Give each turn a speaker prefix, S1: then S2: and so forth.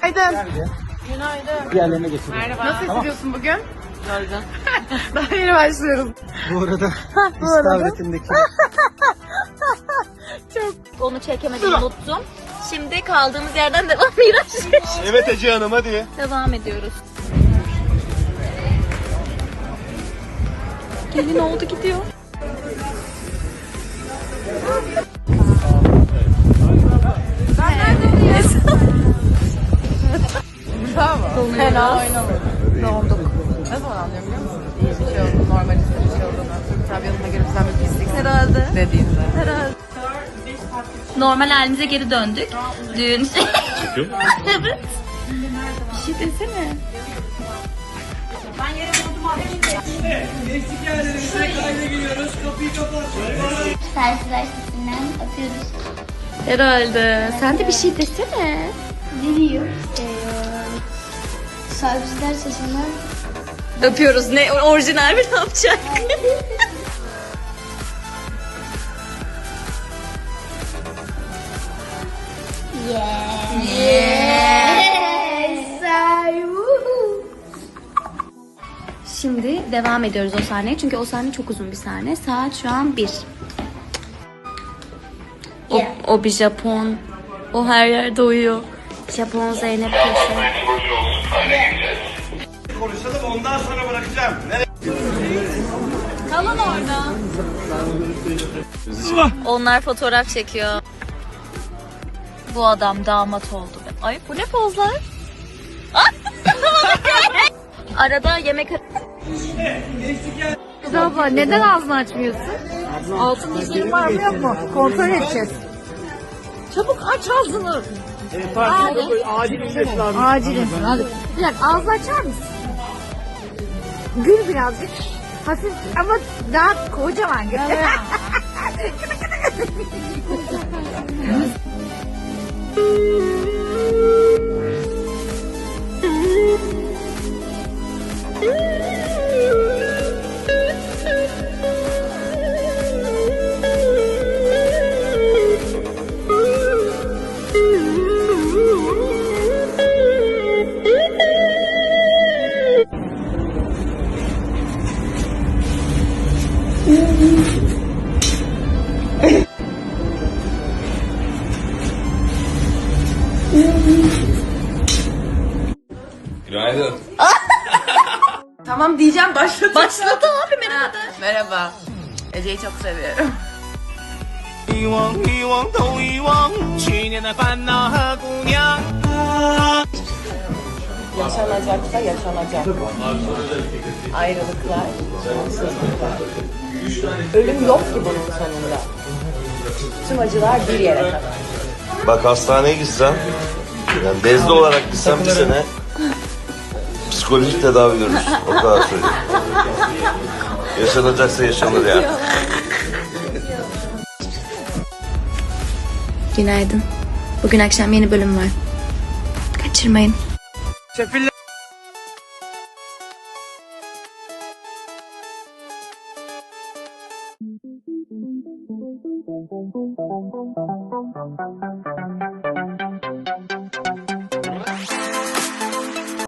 S1: Günaydın. Günaydın.
S2: Diğerlerine geçelim.
S1: Nasıl hissediyorsun bugün? Güzel. Daha yeni başlıyoruz.
S2: Bu arada istavritindeki
S3: Onu çekemedim unuttum. Şimdi kaldığımız yerden devam Miraç.
S4: Evet Ece Hanım hadi.
S3: devam ediyoruz. Gelin oldu gidiyor.
S1: Bravo. Helal. Doğduk. Ne zaman anlıyorum biliyor musun? Bir şey oldu, normaliste bir şey olduğunu. Türk tabiatına göre düzen bir pislik
S3: Herhalde.
S1: dediğinde.
S3: Herhalde. Normal halimize geri döndük. Düğün şey. evet. Bir şey desene.
S5: Servisler sesinden atıyoruz.
S3: Herhalde. Sen de bir şey desene.
S5: Ne diyor? Ee, servisler sesinden
S3: Öpüyoruz. Ne orijinal bir ne yapacak?
S5: Yes!
S3: Devam ediyoruz o sahneye. Çünkü o sahne çok uzun bir sahne. Saat şu an 1. O,
S5: Yeah.
S3: o bir Japon. O her yerde uyuyor. Japon Zeynep Paşa.
S4: Konuşalım ondan sonra bırakacağım.
S3: Kalan orada. Onlar fotoğraf çekiyor. Bu adam damat oldu. Ay bu ne pozlar? Arada yemek
S1: Abla neden ağzını açmıyorsun? Altın dişlerin var mı yok mu? Kontrol edeceğiz. Çabuk aç ağzını.
S4: Acil incesin abi.
S1: Acilen. Hadi. Bir dakika ağzını açar mısın? Gül birazcık. Hafif ama daha kocaman gül.
S4: Günaydın.
S1: Tamam diyeceğim başladı.
S3: Başladı abi merhaba.
S1: Merhaba. Ece'yi çok seviyorum.
S6: 遗忘，遗忘都遗忘去年的烦恼和姑娘。
S1: Yaşanacaksa yaşanacak. Ayrılıklar, sonsuzluklar. Ölüm yok ki bunun sonunda. Tüm acılar bir yere kadar.
S4: Bak hastaneye gitsem, yani bezli olarak gitsem bir sene psikolojik tedavi görürsün. O kadar söyleyeyim. Yaşanacaksa yaşanır yani.
S3: Günaydın. Bugün akşam yeni bölüm var. Kaçırmayın.
S6: Sefiller